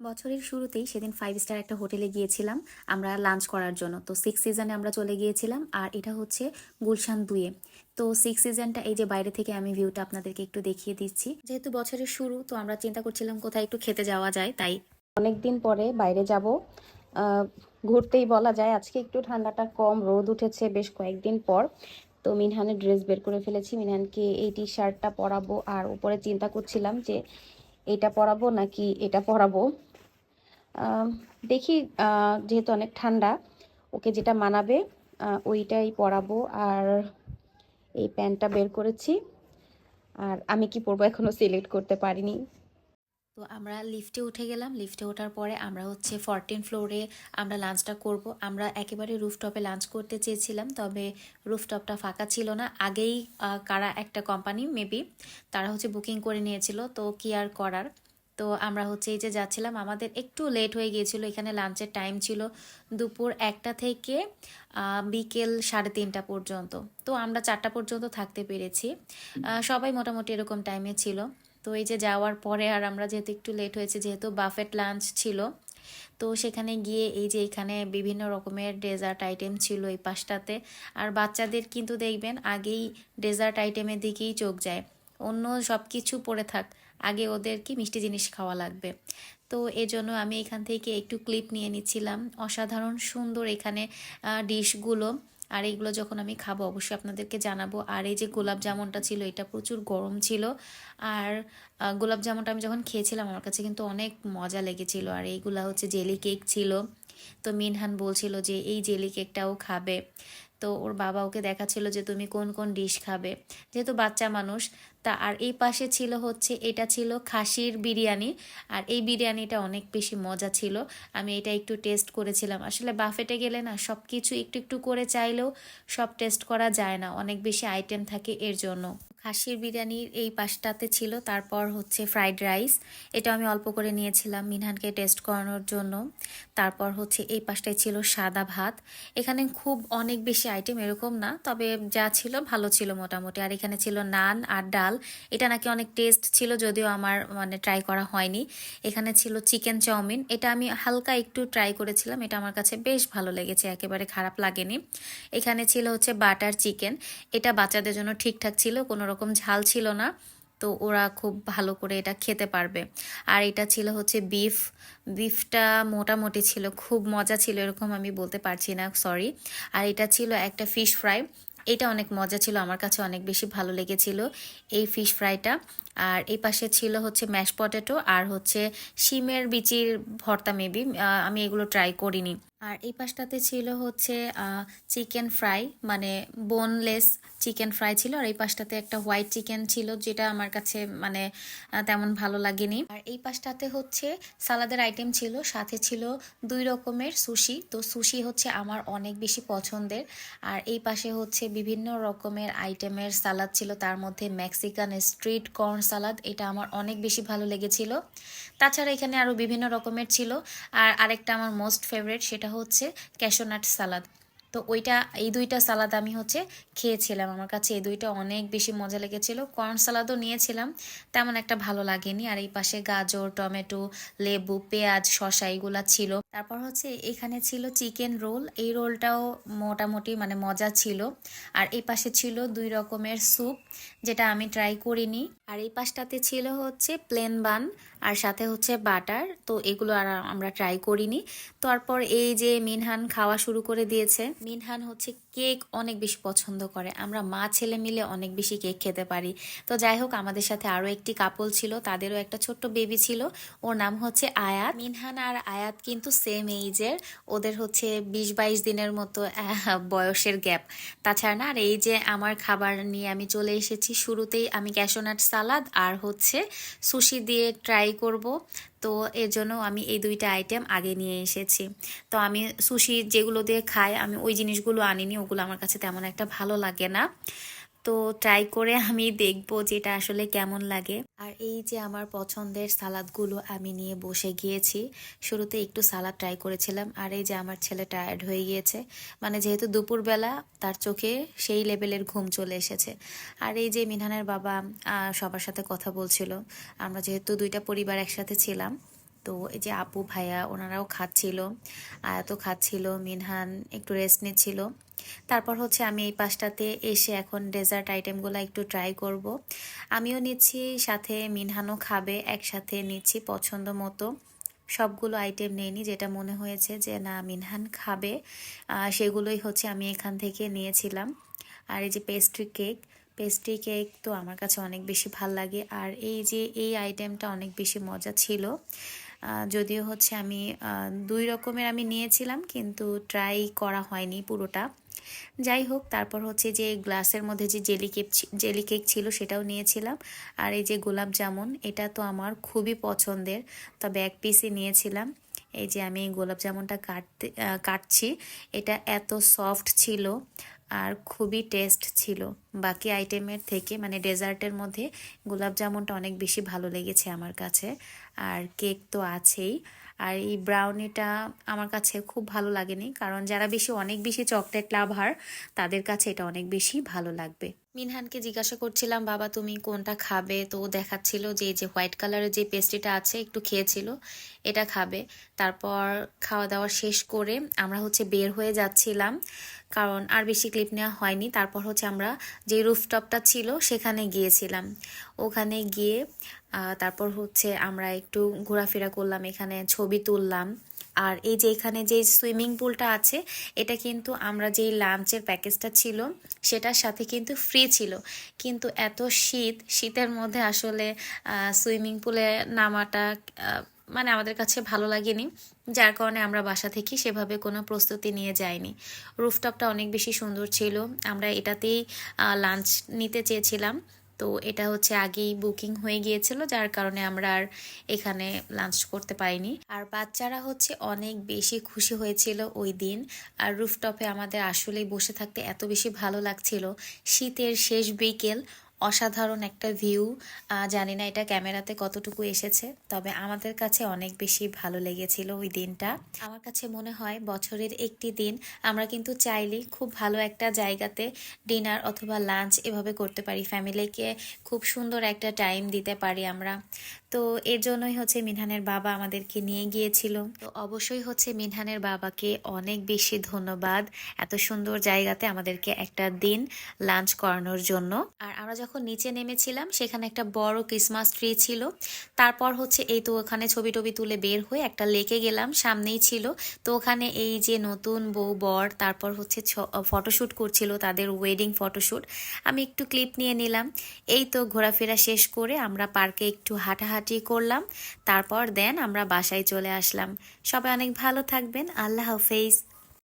বছরের শুরুতেই সেদিন ফাইভ স্টার একটা হোটেলে গিয়েছিলাম আমরা লাঞ্চ করার জন্য। তো সিক্স সিজনে আমরা চলে গিয়েছিলাম আর এটা হচ্ছে গুলশান দুয়ে। তো সিক্স সিজনটা এই যে বাইরে থেকে আমি ভিউটা আপনাদেরকে একটু দেখিয়ে দিচ্ছি। যেহেতু বছরের শুরু, তো আমরা চিন্তা করছিলাম কোথায় একটু খেতে যাওয়া যায়, তাই অনেক দিন পরে বাইরে যাব। ঘুরতেই বলা যায়, আজকে একটু ঠান্ডাটা কম, রোদ উঠেছে বেশ কয়েকদিন পর। তো মিনহানের ড্রেস বের করে ফেলেছি, মিনহানকে এই টি শার্টটা পরাবো। আর উপরে চিন্তা করছিলাম যে এটা পরাবো নাকি এটা পরাবো। দেখি যেহেতু অনেক ঠান্ডা, ওকে যেটা মানাবে ওইটাই পরাবো। আর এই প্যান্টটা বের করেছি। আর আমি কি পরবো এখনও সিলেক্ট করতে পারিনি। তো আমরা লিফটে উঠে গেলাম। লিফটে ওঠার পরে আমরা হচ্ছে ফরটিন ফ্লোরে আমরা লাঞ্চটা করব। আমরা একেবারে রুফটপে লাঞ্চ করতে চেয়েছিলাম, তবে রুফটপটা ফাঁকা ছিল না। আগেই কারা একটা কোম্পানি মেবি তারা হচ্ছে বুকিং করে নিয়েছিল। তো কি আর করার? তো আমরা হচ্ছে এই যে যাচ্ছিলাম, আমাদের একটু লেট হয়ে গিয়েছিল, এখানে লাঞ্চের টাইম ছিল দুপুর একটা থেকে বিকেল সাড়ে তিনটা পর্যন্ত। তো আমরা চারটা পর্যন্ত থাকতে পেরেছি। সবাই মোটামুটি এরকম টাইমে ছিল। তো এই যে যাওয়ার পরে আর আমরা যেহেতু একটু লেট হয়েছে, যেহেতু বাফেট লাঞ্চ ছিল, তো সেখানে গিয়ে এই যে এখানে বিভিন্ন রকমের ডেজার্ট আইটেম ছিল এই পাশটাতে। আর বাচ্চাদের কিন্তু দেখবেন আগেই ডেজার্ট আইটেমের দিকেই চোখ যায়। অন্য সব কিছু পড়ে থাক। আগে ওদের কি মিষ্টি জিনিস খাওয়া লাগবে। তো এজন্য আমি এখান থেকে একটু ক্লিপ নিয়ে নিচ্ছিলাম। অসাধারণ সুন্দর এখানে ডিশগুলো। আর এইগুলো যখন আমি খাব, অবশ্যই আপনাদেরকে জানাব। আর এই যে গোলাপ জামুনটা ছিল, এটা প্রচুর গরম ছিল। আর গোলাপ জামুনটা আমি যখন খেয়েছিলাম, আমার কাছে কিন্তু অনেক মজা লেগেছিল। আর এইগুলা হচ্ছে জেলি কেক ছিল। তো মিনহান বলছিল যে, এই জেলি কেকটাও খাবে। তো ওর বাবা ওকে দেখাচ্ছিল যে, তুমি কোন কোন ডিশ খাবে? যেহেতু বাচ্চা মানুষ তা আর এই পাশে ছিল হচ্ছে, এটা ছিল খাসির বিরিয়ানি, আর এই বিরিয়ানিটা অনেক বেশি মজা ছিল। আমি এটা একটু টেস্ট করেছিলাম। আসলে বাফেটে গেলে না সব কিছু একটু একটু করে চাইলেও সব টেস্ট করা যায় না, অনেক বেশি আইটেম থাকে এর জন্য। খাসির বিরিয়ানির এই পাশটাতে ছিল, তারপর হচ্ছে ফ্রাইড রাইস এটা আমি অল্প করে নিয়েছিলাম মিনহানকে টেস্ট করানোর জন্য। তারপর হচ্ছে এই পাশটায় ছিল সাদা ভাত। এখানে খুব অনেক বেশি আইটেম এরকম না, তবে যা ছিল ভালো ছিল মোটামুটি। আর এখানে ছিল নান আর ডাল। এটা নাকি অনেক টেস্ট ছিল, যদিও আমার মানে ট্রাই করা হয়নি। এখানে ছিল চিকেন চাউমিন এটা আমি হালকা একটু ট্রাই করেছিলাম, এটা আমার কাছে বেশ ভালো লেগেছে, একেবারে খারাপ লাগেনি। এখানে ছিল হচ্ছে বাটার চিকেন এটা বাচ্চাদের জন্য ঠিকঠাক ছিল, কোনো রকম ঝাল ছিল না, তো ওরা খুব ভালো করে এটা খেতে পারবে। আর এটা ছিল হচ্ছে বিফ বিফটা মোটামুটি ছিল, খুব মজা ছিল এরকম আমি বলতে পারছি না সরি আর এটা ছিল একটা ফিশ ফ্রাই এটা অনেক মজা ছিল, আমার কাছে অনেক বেশি ভালো লেগেছিল এই ফিশ ফ্রাইটা আর এই পাশে ছিল হচ্ছে ম্যাশ পটেটো আর হচ্ছে শিমের বিচির ভর্তা মেবি আমি এগুলো ট্রাই করিনি। আর এই পাশটাতে ছিল হচ্ছে চিকেন ফ্রাই মানে বোনলেস চিকেন ফ্রাই ছিল। আর এই পাশটাতে একটা হোয়াইট চিকেন ছিল, যেটা আমার কাছে মানে তেমন ভালো লাগেনি। আর এই পাশটাতে হচ্ছে সালাদের আইটেম ছিল, সাথে ছিল দুই রকমের সুশি তো সুশি হচ্ছে আমার অনেক বেশি পছন্দের। আর এই পাশে হচ্ছে বিভিন্ন রকমের আইটেমের সালাদ ছিল, তার মধ্যে মেক্সিকান স্ট্রিট কর্ন সালাদ এটা আমার অনেক বেশি ভালো লেগেছিল। তাছাড়া এখানে আরও বিভিন্ন রকমের ছিল। আর আরেকটা আমার মোস্ট ফেভারিট সেটা হচ্ছে ক্যাশোনাট সালাদ তো ওইটা, এই দুইটা সালাদ আমি হচ্ছে খেয়েছিলাম। আমার কাছে এই দুইটা অনেক বেশি মজা লেগেছিল। কর্ন সালাদও নিয়েছিলাম, তেমন একটা ভালো লাগেনি। আর এই পাশে গাজর, টমেটো, লেবু, পেঁয়াজ, শসা এগুলা ছিল। তারপর হচ্ছে এখানে ছিল চিকেন রোল এই রোলটাও মোটামুটি মানে মজা ছিল। আর এই পাশে ছিল দুই রকমের স্যুপ যেটা আমি ট্রাই করিনি। আর এই পাশটাতে ছিল হচ্ছে প্লেন বান আর সাথে হচ্ছে বাটার তো এগুলো আর আমরা ট্রাই করিনি। তারপর এই যে মিনহান খাওয়া শুরু করে দিয়েছে, মিনহান হচ্ছে কেক অনেক বেশি পছন্দ করে। আমরা মা ছেলে মিলে অনেক বেশি কেক খেতে পারি। তো যাই হোক, আমাদের সাথে আরও একটি কাপল ছিল, তাদেরও একটা ছোট্ট বেবি ছিল, ওর নাম হচ্ছে আয়াত। মিনহান আর আয়াত কিন্তু সেম এইজের ওদের হচ্ছে বিশ বাইশ দিনের মতো বয়সের গ্যাপ তাছাড়া না, আর এই যে আমার খাবার নিয়ে আমি চলে এসেছি, শুরুতেই আমি ক্যাশোনাট সালাদ আর হচ্ছে সুশি দিয়ে ট্রাই করব। তো এর জন্য আমি এই দুইটা আইটেম আগে নিয়ে এসেছি। তো আমি সুশি যেগুলো দিয়ে খাই, আমি ওই জিনিসগুলো আনিনি, ওগুলো আমার কাছে তেমন একটা ভালো লাগে না। তো ট্রাই করে আমি দেখব যেটা আসলে কেমন লাগে। আর এই যে আমার পছন্দের সালাদগুলো আমি নিয়ে বসে গিয়েছি, শুরুতে একটু সালাদ ট্রাই করেছিলাম, আর এই যে আমার ছেলে টায়ার্ড হয়ে গিয়েছে মানে যেহেতু দুপুরবেলা তার চোখে সেই লেভেলের ঘুম চলে এসেছে। আর এই যে মিনহানের বাবা সবার সাথে কথা বলছিল, আমরা যেহেতু দুইটা পরিবার একসাথে ছিলাম, তো এই যে আপু ভাইয়া ওনারাও খাচ্ছিল আয়াতো খাচ্ছিল, মিনহান একটু রেস্ট নিচ্ছিল তারপর হচ্ছে আমি এই পাশটাতে এসে এখন ডেজার্ট আইটেমগুলো একটু ট্রাই করব। আমিও নিচ্ছি, সাথে মিনহানও খাবে, একসাথে নিচ্ছি পছন্দ মতো। সবগুলো আইটেম নিইনি, যেটা মনে হয়েছে যে না, মিনহান খাবে। সেগুলোই হচ্ছে আমি এখান থেকে নিয়েছিলাম। আর এই যে পেস্ট্রি কেক পেস্ট্রি কেক তো আমার কাছে অনেক বেশি ভালো লাগে। আর এই যে এই আইটেমটা অনেক বেশি মজা ছিল। যদিও হচ্ছে আমি দুই রকমের আমি নিয়েছিলাম, কিন্তু ট্রাই করা হয়নি পুরোটা। যাই হোক তারপর হচ্ছে যে গ্লাসের মধ্যে যে জেলি কেক জেলি কেক ছিল সেটাও নিয়েছিলাম। আর এই যে গোলাপ জামুন, এটা তো আমার খুবই পছন্দের। তবে এক পিসই নিয়েছিলাম। এই যে আমি গোলাপ জামুনটা কাটতে কাটছি। এটা এত সফট ছিল আর খুবই টেস্ট ছিল। বাকি আইটেমের থেকে মানে ডেজার্টের মধ্যে গোলাপ জামুনটা অনেক বেশি ভালো লেগেছে আমার কাছে। আর কেক তো আছেই। আর এই ব্রাউনিটা আমার কাছে খুব ভালো লাগেনি। কারণ যারা বেশি, অনেক বেশি চকলেট লাভার তাদের কাছে এটা অনেক বেশি ভালো লাগবে। মিনহানকে জিজ্ঞাসা করছিলাম, বাবা, তুমি কোনটা খাবে? তো দেখাচ্ছিল যে যে হোয়াইট কালারের যে পেস্ট্রিটা আছে, একটু খেয়েছিল, এটা খাবে। তারপর খাওয়া দাওয়া শেষ করে আমরা হচ্ছে বের হয়ে যাচ্ছিলাম, কারণ আর বেশি ক্লিপ নেওয়া হয়নি। তারপর হচ্ছে আমরা যে রুফটপটা ছিল, সেখানে গিয়েছিলাম। ওখানে গিয়ে তারপর হচ্ছে আমরা একটু ঘোরাফেরা করলাম, এখানে ছবি তুললাম। আর এই যে এখানে যে সুইমিং পুলটা আছে, এটা কিন্তু আমরা যেই লাঞ্চের প্যাকেজটা ছিল, সেটার সাথে কিন্তু ফ্রি ছিল। কিন্তু এত শীত, শীতের মধ্যে আসলে সুইমিং পুলে নামাটা মানে আমাদের কাছে ভালো লাগেনি। যার কারণে আমরা বাসা থেকে সেভাবে কোনো প্রস্তুতি নিয়ে যাইনি। রুফটপটা অনেক বেশি সুন্দর ছিল। আমরা এটাতেই লাঞ্চ নিতে চেয়েছিলাম। তো এটা হচ্ছে আগেই বুকিং হয়ে গিয়েছিল, যার কারণে আমরা আর এখানে লাঞ্চ করতে পারিনি। আর বাচ্চারা হচ্ছে অনেক বেশি খুশি হয়েছিল ওই দিন। আর রুফটপে আমাদের আসলেই বসে থাকতে এত বেশি ভালো লাগছিল। শীতের শেষ বিকেল অসাধারণ একটা ভিউ জানি না এটা ক্যামেরাতে কতটুকু এসেছে, তবে আমাদের কাছে অনেক বেশি ভালো লেগেছিল ওই দিনটা। আমার কাছে মনে হয় বছরের একটি দিন আমরা কিন্তু চাইলেই খুব ভালো একটা জায়গাতে ডিনার অথবা লাঞ্চ এভাবে করতে পারি। ফ্যামিলিকে খুব সুন্দর একটা টাইম দিতে পারি আমরা। তো এর জন্যই হচ্ছে মিনহানের বাবা আমাদেরকে নিয়ে গিয়েছিল। তো অবশ্যই হচ্ছে মিনহানের বাবাকে অনেক বেশি ধন্যবাদ এত সুন্দর জায়গাতে আমাদেরকে একটা দিন লাঞ্চ করানোর জন্য। আর আমরা যখন নিচে নেমেছিলাম, সেখানে একটা বড় ক্রিসমাস ট্রি ছিল। তারপর হচ্ছে এই তো ওখানে ছবি টবি তুলে বের হয়ে একটা লেকে গেলাম, সামনেই ছিল। তো ওখানে এই যে নতুন বউ বর, তারপর হচ্ছে ফটোশ্যুট করছিল, তাদের ওয়েডিং ফটোশ্যুট আমি একটু ক্লিপ নিয়ে নিলাম। এই তো ঘোরাফেরা শেষ করে আমরা পার্কে একটু হাঁটাহাঁটি করলাম। তারপর দেন আমরা বাসায় চলে আসলাম। সবাই অনেক ভালো থাকবেন। আল্লাহ হাফেজ।